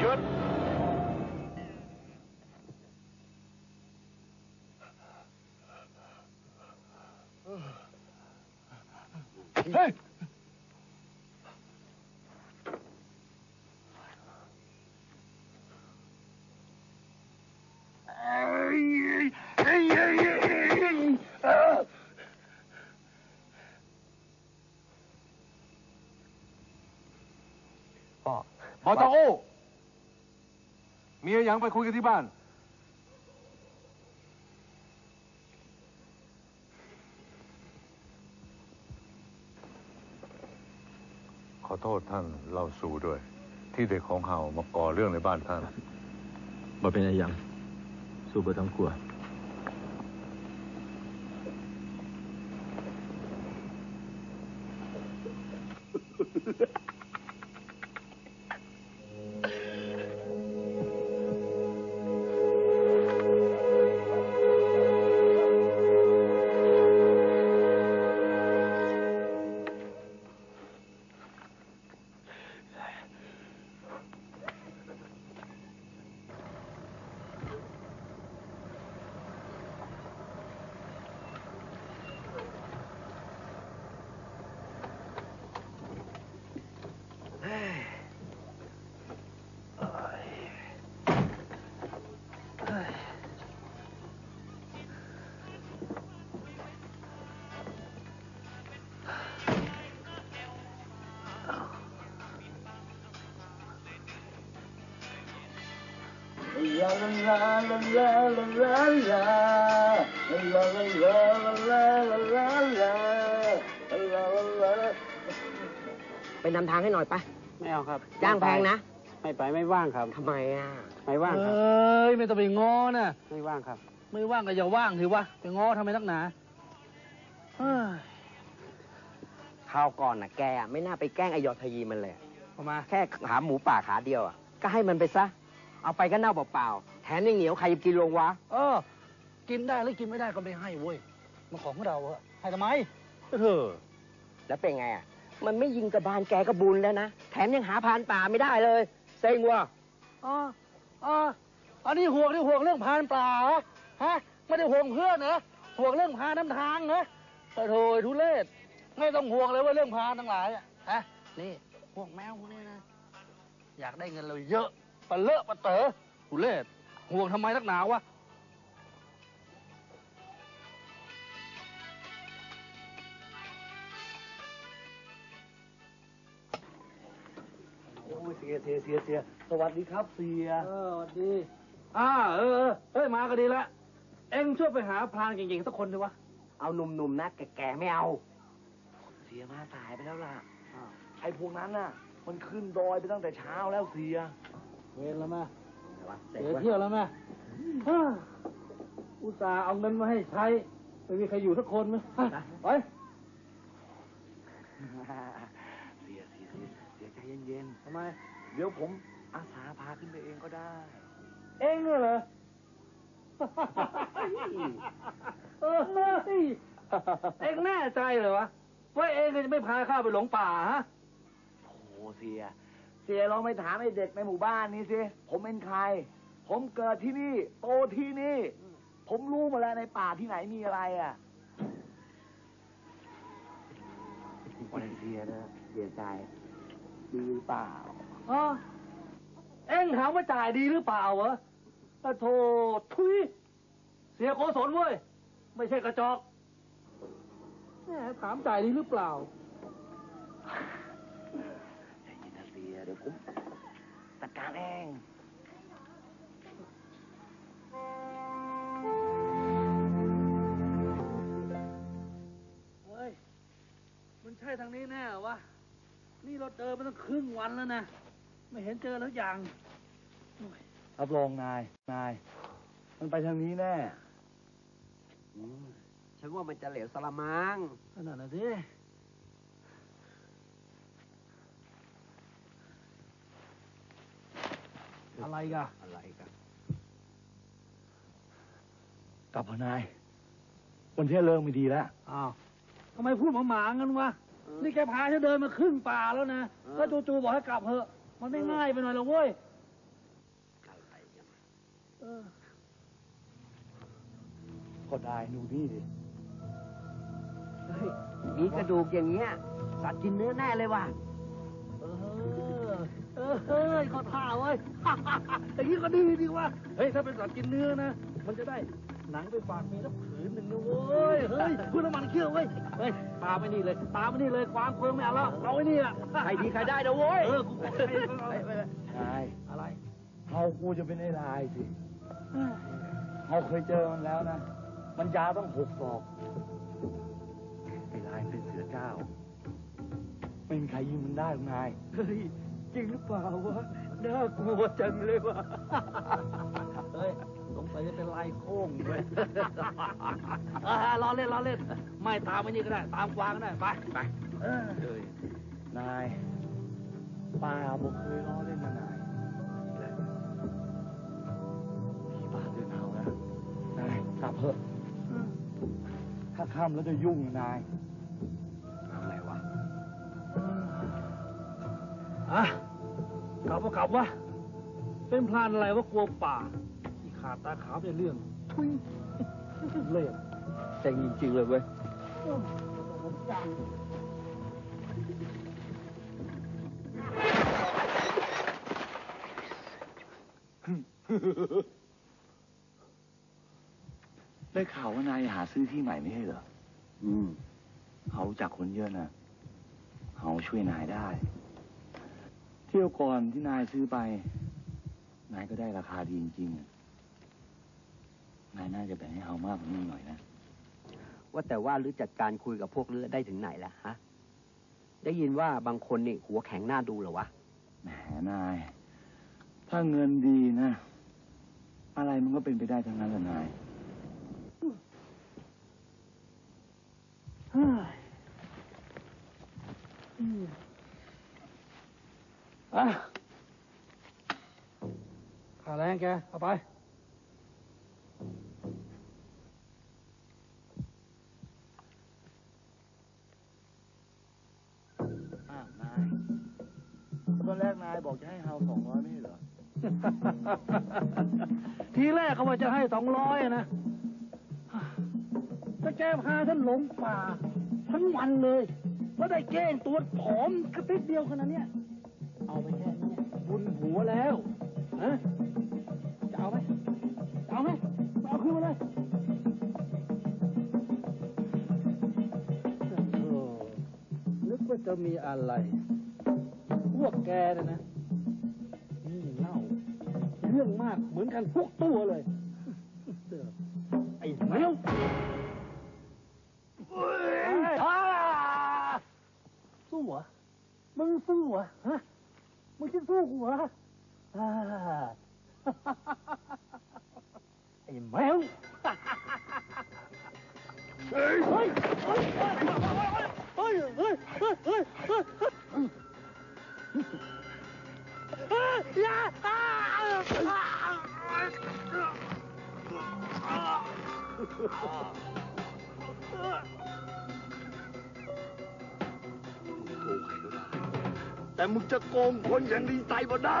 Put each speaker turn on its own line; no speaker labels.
หยุด เฮ้ย
พ่ อ
พอตาโอ้เมียยังไปคุยกันที่บ้าน
ขอโทษท่านเล่าสู่ด้วย ที่เด็กของเฮามาก่อเรื่องในบ้านท่าน
บ่เป็นอะไรยัง สู้บ่ต้องกลัว
ไปนำทางให้หน่อยปะ
ไม่เอาครับ
จ้างแพงนะ
ไม่ไปไม่ว่างครับ
ทำไมอะ
ไม่ว่าง
เอ
ครับ้
ยไม่ต้องไปง้อนะ
ไม่ว่างครับ
ไม่ว่างก็อย่าว่างถือว่าไปง้อทำไมนักหนาเฮ้ย
คราวก่อนน่ะแกอะไม่น่าไปแกล้งไอยอทยีมันเลย
ออกมา
แค่ขาหมูป่าขาเดียวอะก็ให้มันไปซะ เอาไปก็เน่าเปล่าๆแถมยังเหนียวใครจะกินลงวะ
เออ กินได้หรือกินไม่ได้ก็ไม่ให้เว้ย มันของของเราอะให้ทำไมเถอะ
แล้วเป็นไงอะ มันไม่ยิงกระบาลแกก็บุญแล้วนะ แถมยังหาพรานป่าไม่ได้เลย เซ็งว่ะ
อ๋ออ๋ออันนี้ห่วงนี่ห่วงเรื่องพานป่าเหรอฮะ ไม่ได้ห่วงเพื่อนเหรอห่วงเรื่องพาน้ำทางเหรอแต่โถยทุเรศไม่ต้องห่วงเลยว่าเรื่องพานทั้งหลายอะฮะ นี่ พวกแมวพวกนี้นะ อยากได้เงินเราเยอะ ปะเลอะปะเต๋อทุเรศห่วงทำไมนักหนาวะ
โอ้ยเสียเสียเสียเสียสวัสดีครับเสีย
เออสวัสดี อ่า เออเออเฮ้ย มาก็ดีละ เอ็งช่วยไปหาพรานเก่งๆสักคนดีวะ
เอาหนุ่มๆนะแก่ๆไม่เอา
เสียมาสายไปแล้วล่ะ ไอ้พวกนั้นน่ะ มันขึ้นดอยไปตั้งแต่เช้าแล้วเสีย
เวรแล้วแม่เสียเที่ยวแล้วแม่ฮ่าอุตส่าห์เอาเงินมาให้ใช้ไม่มีใครอยู่สักคนไหมไป
เสียเสียเสียเสียใจเย็น
ทำไม
ๆเดี๋ยวผมอาสาพาขึ้นไปเองก็ได้
เอ็งเนี่ยเหรอเออเฮ้ยเอ็งแน่ใจเหรอวะว่าเอ็งจะไม่พาข้าไปหลงป่าฮะ
โอ้เสีย เสียลองไปถามไอ้เด็กในหมู่บ้านนี้สิ ผมเป็นใคร ผมเกิดที่นี่ โตที่นี่ ผมรู้หมาแล้วในป่าที่ไหนมีอะไรอะวันเสียนะเสียใจ ดีหรือเปล่า
อ๋อเอ็งถามว่าจ่ายดีหรือเปล่าเหรอแต่โททุย เสียโกศลเว้ย ไม่ใช่กระจอกแหมถามจ่ายดีหรือเปล่า
ใจเย็นนะเสียเดี๋ยวผมจัด การเอง
เฮ้ย มันใช่ทางนี้แน่เหรอวะ นี่เราเดินมาตั้งครึ่งวันแล้วนะ ไม่เห็นเจอแล้วอย่าง
รับรองนาย นาย มันไปทางนี้แน่
อืมฉันว่ามันจะเหลวสละมัง
ขนาดนั้นดิ อะไรกัน
อะไรกัน
กลับพนาย วันที่เริ่มไม่ดีแล้ว อ้าวทำไมพูดหมาๆงั้นวะ นี่แกพาฉันเดินมาครึ่งป่าแล้วนะ แล้วจู่ๆบอกให้กลับเถอะ มันไม่ง่ายไปหน่อยหรอกเว้ย
อะไรกัน
ก็ได้ดูนี่ดิ
เฮ้ยมีกระดูกอย่างเงี้ย สัตว์กินเนื้อแน่เลยว่ะ
เออ เออเฮ้ยขอท่าเว้ยอย่างนี้ก็ดีดีว่าเฮ้ยถ้าเป็นสัตว์กินเนื้อนะ มันจะได้หนังไปฝากเมียสักผืนหนึ่งนะเว้ย เฮ้ยคุณน้ำมันเคี่ยวเว้ย เฮ้ย ตามไปนี่เลย ตามไปนี่เลย ความเคืองไม่เอาแล้วเอาไอ้นี่อะ
ใครดีใครได้นะโว้ย
เออ กูบอกให้เอา
ใช่
อะไร
เขากูจะเป็นไอ้ลายสิเขาเคยเจอมันแล้วนะ มันยาวต้องหกศอกไอ้ลายเป็นเสือเจ้า ไม่มีใครยิงมันได้หรอกนาย
เฮ้ย จริงหรือเปล่าวะน่ากลัวจังเลยว่ะ
เฮ้ยสงสัยจะเป็นลายโค้งเว้ยเออล้อเล่นล้อเล่น ไม่ตามไอ้นี่ก็ได้ ตามกวางก็ได้ ไปไปเออ
นายป้าบอกเคยล้อเล่นมานายพี่ป้าเดินเอานะนายกลับเถอะถ้าค่ำแล้วจะยุ่งนาย
อะไรวะ
อะก ลับว่ากลับวะ เป็นพลานอะไรวะกลัวป่า ที่ขาดตาขาวเป็นเรื่อง ทุยเล่น
แต่จริงๆเลยเว้ย
ได้ข่าวว่านายหาซื้อที่ใหม่ไม่ใช่เหรอ
อืม
เขารู้จักคนเยอะนะ เขาช่วยนายได้เที่ยวก่อนที่นายซื้อไป นายก็ได้ราคาดีจริงๆ นายน่าจะแบ่งให้เขามากกว่านี้หน่อยนะ
ว่าแต่ว่าหรือจัดการคุยกับพวกเรือได้ถึงไหนแล้วฮะ ได้ยินว่าบางคนนี่หัวแข็งหน้าดูเหรอวะ
แหมนาย ถ้าเงินดีนะ อะไรมันก็เป็นไปได้ทั้งนั้นแหละนาย
เฮ้ยอืม อะขาแรงแก เอาไป
อ้าวนายตอนแรกนายบอกจะให้เฮาสองร้อยไม่ใช่เหรอ
ทีแรกเขาว่าจะให้สองร้อยนะแต่แกพาฉันหลงป่า ทั้งวันเลย แล้วได้เก้งตัวผอมกระติดเดียวขนาดเนี้ย เอาไปแค่นี้บุญหัวแล้วฮะจะเอาไหมจะเอาไหมเอาคืนมาเลยโอ้นึกว่าจะมีอะไร พวกแกเนี่ยนะนี่เล่า เรื่องมากเหมือนกันทุกตัวเลย ไอ้แมวอ้าสู้เหรอมึงสู้เหรอฮะ มึงคิดสู้กูเหรออ่าไอ้แมวเฮ้ยเฮ้ยเฮ้ยเฮ้ยเแต่
มึงจะโกงคนอย่างดีใจบ่ได้